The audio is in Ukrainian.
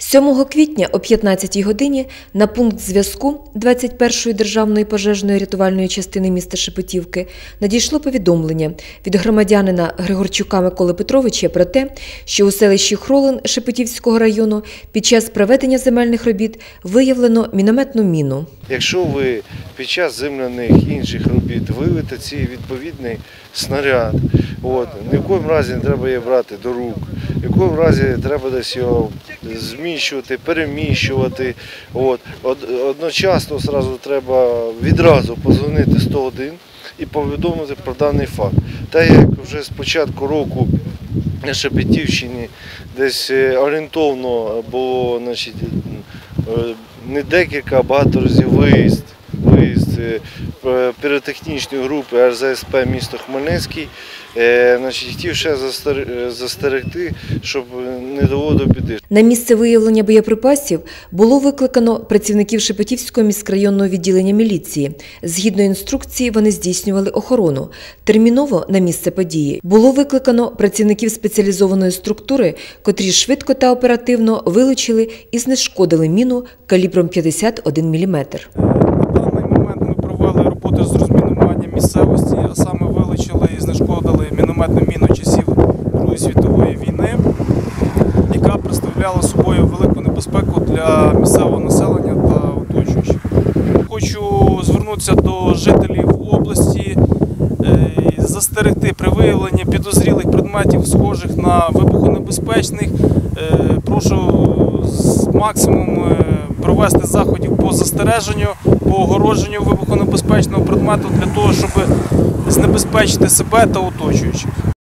7 квітня о 15 годині на пункт зв'язку 21-ї державної пожежної рятувальної частини міста Шепетівки надійшло повідомлення від громадянина Григорчука Миколи Петровича про те, що у селищі Хролин Шепетівського району під час проведення земельних робіт виявлено мінометну міну. Якщо ви під час земляних інших робіт виявите цей відповідний снаряд, от, ні в коєму разі не треба її брати до рук, в коєму разі треба десь його зміщувати, переміщувати. От. Одночасно зразу треба відразу позвонити 101 і повідомити про даний факт. Так як вже з початку року на Шепетівщині десь е, орієнтовно було значить, е, не декілька, а багато разів виїзд. Е, піротехнічної групи РЗСП місто Хмельницький. Е, Значить, хотів ще е, застерегти, щоб не доводив біди. На місце виявлення боєприпасів було викликано працівників Шепетівського міськрайонного відділення міліції. Згідно інструкції, вони здійснювали охорону. Терміново на місце події було викликано працівників спеціалізованої структури, котрі швидко та оперативно вилучили і знешкодили міну калібром 51 мм. Місцевості, а саме вилучили і знешкодили мінометну міну часів Другої світової війни, яка представляла собою велику небезпеку для місцевого населення та оточуючих. Хочу звернутися до жителів області застерегти при виявленні підозрілих предметів, схожих на вибухонебезпечних. Е, Прошу максимум е, провести заходів по застереженню, по огородженню вибухонебезпечного предмету для того, щоб знебезпечити себе та оточуючих.